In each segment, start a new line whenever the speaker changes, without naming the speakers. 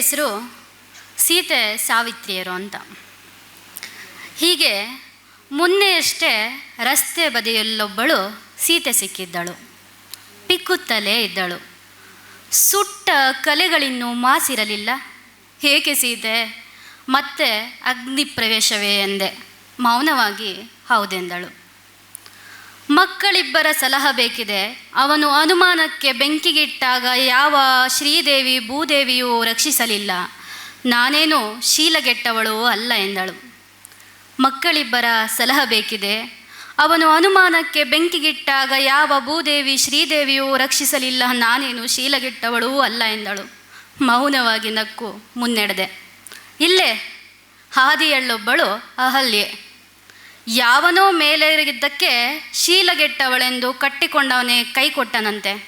ಹೆಸರು ಸೀತೆ ಸಾವಿತ್ರಿಯರು ಅಂತ. ಹೀಗೆ ಮೊನ್ನೆಯಷ್ಟೇ ರಸ್ತೆ ಬದಿಯಲ್ಲೊಬ್ಬಳು ಸೀತೆ ಸಿಕ್ಕಿದ್ದಳು. ಪಿಕ್ಕುತ್ತಲೇ ಇದ್ದಳು. ಸುಟ್ಟ ಕಲೆಗಳಿನ್ನೂ ಮಾಸಿರಲಿಲ್ಲ. ಏಕೆ ಸೀತೆ? ಮತ್ತೆ ಅಗ್ನಿ ಪ್ರವೇಶವೇ ಎಂದೆ. ಮೌನವಾಗಿ ಹೌದೆಂದಳು. ಮಕ್ಕಳಿಬ್ಬರ ಸಲಹೆ ಬೇಕಿದೆ. ಅವನು ಅನುಮಾನಕ್ಕೆ ಬೆಂಕಿಗಿಟ್ಟಾಗ ಯಾವ ಶ್ರೀದೇವಿ ಭೂದೇವಿಯೂ ರಕ್ಷಿಸಲಿಲ್ಲ. ನಾನೇನು ಶೀಲಗೆಟ್ಟವಳು ಅಲ್ಲ ಎಂದಳು. ಮಕ್ಕಳಿಬ್ಬರ ಸಲಹೆ ಬೇಕಿದೆ. ಅವನು ಅನುಮಾನಕ್ಕೆ ಬೆಂಕಿಗಿಟ್ಟಾಗ ಯಾವ ಭೂದೇವಿ ಶ್ರೀದೇವಿಯೂ ರಕ್ಷಿಸಲಿಲ್ಲ. ನಾನೇನು ಶೀಲಗೆಟ್ಟವಳೂ ಅಲ್ಲ ಎಂದಳು. ಮೌನವಾಗಿ ನಕ್ಕು ಮುನ್ನಡೆದೆ. ಇಲ್ಲೇ ಹಾದಿಯಳ್ಳೊಬ್ಬಳು ಅಹಲ್ಯೆ. ಯಾವನೋ ಮೇಲೇರಿದ್ದಕ್ಕೆ ಶೀಲಗೆಟ್ಟವಳೆಂದು ಕಟ್ಟಿಕೊಂಡವನೇ ಕೈ ಕೊಟ್ಟನಂತೆ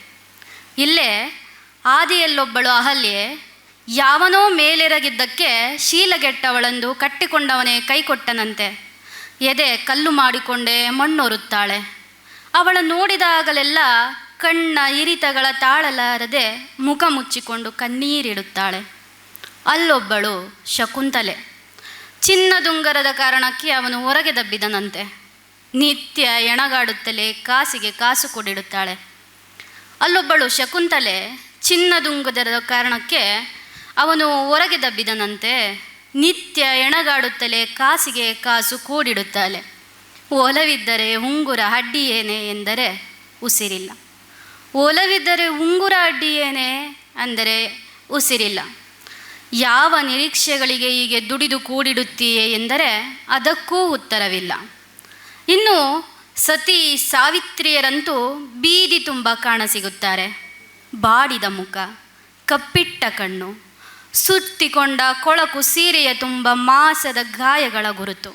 ಇಲ್ಲೇ ಆದಿಯಲ್ಲೊಬ್ಬಳು ಅಹಲ್ಯೆ, ಯಾವನೋ ಮೇಲೆರಗಿದ್ದಕ್ಕೆ ಶೀಲಗೆಟ್ಟವಳೆಂದು ಕಟ್ಟಿಕೊಂಡವನೇ ಕೈ ಕೊಟ್ಟನಂತೆ ಎದೆ ಕಲ್ಲು ಮಾಡಿಕೊಂಡೇ ಮಣ್ಣೊರುತ್ತಾಳೆ. ಅವಳ ನೋಡಿದಾಗಲೆಲ್ಲ ಕಣ್ಣ ಇರಿತಗಳ ತಾಳಲಾರದೆ ಮುಖ ಮುಚ್ಚಿಕೊಂಡು ಕಣ್ಣೀರಿಡುತ್ತಾಳೆ. ಅಲ್ಲೊಬ್ಬಳು ಶಕುಂತಲೆ. ಚಿನ್ನದುಂಗರದ ಕಾರಣಕ್ಕೆ ಅವನು ಹೊರಗೆ ದಬ್ಬಿದನಂತೆ. ನಿತ್ಯ ಎಣಗಾಡುತ್ತಲೇ ಕಾಸಿಗೆ ಕಾಸು ಕೊಡಿಡುತ್ತಾಳೆ. ಅಲ್ಲೊಬ್ಬಳು ಶಕುಂತಲೆ ಚಿನ್ನದುಂಗದರದ ಕಾರಣಕ್ಕೆ ಅವನು ಹೊರಗೆ ದಬ್ಬಿದನಂತೆ. ನಿತ್ಯ ಎಣಗಾಡುತ್ತಲೇ ಕಾಸಿಗೆ ಕಾಸು ಕೂಡಿಡುತ್ತಾಳೆ. ಒಲವಿದ್ದರೆ ಉಂಗುರ ಅಡ್ಡಿ ಎಂದರೆ ಉಸಿರಿಲ್ಲ. ಒಲವಿದ್ದರೆ ಉಂಗುರ ಅಡ್ಡಿ ಅಂದರೆ ಉಸಿರಿಲ್ಲ. ಯಾವ ನಿರೀಕ್ಷೆಗಳಿಗೆ ಹೀಗೆ ದುಡಿದು ಕೂಡಿಡುತ್ತೀಯೇ ಎಂದರೆ ಅದಕ್ಕೂ ಉತ್ತರವಿಲ್ಲ. ಇನ್ನು ಸತಿ ಸಾವಿತ್ರಿಯರಂತೂ ಬೀದಿ ತುಂಬ ಕಾಣಸಿಗುತ್ತಾರೆ. ಬಾಡಿದ ಮುಖ, ಕಪ್ಪಿಟ್ಟ ಕಣ್ಣು, ಸುತ್ತಿಕೊಂಡ ಕೊಳಕು ಸೀರೆಯ ತುಂಬ ಮಾಸದ ಗಾಯಗಳ ಗುರುತು.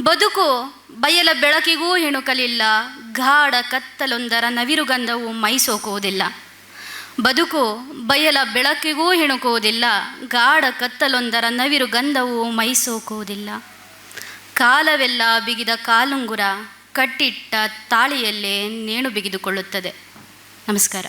ಬದುಕು ಬಯಲ ಬೆಳಕಿಗೂ ಹೆಣುಕಲಿಲ್ಲ, ಗಾಢ ಕತ್ತಲೊಂದರ ನವಿರುಗಂಧವು ಮೈಸೋಕುವುದಿಲ್ಲ. ಬದುಕು ಬಯಲ ಬೆಳಕಿಗೂ ಹೆಣುಕುವುದಿಲ್ಲ, ಗಾಢ ಕತ್ತಲೊಂದರ ನವಿರು ಗಂಧವು ಮೈಸೋಕುವುದಿಲ್ಲ. ಕಾಲವೆಲ್ಲ ಬಿಗಿದ ಕಾಲುಂಗುರ ಕಟ್ಟಿಟ್ಟ ತಾಳಿಯಲ್ಲೇ ನೇಣು ಬಿಗಿದುಕೊಳ್ಳುತ್ತದೆ. ನಮಸ್ಕಾರ.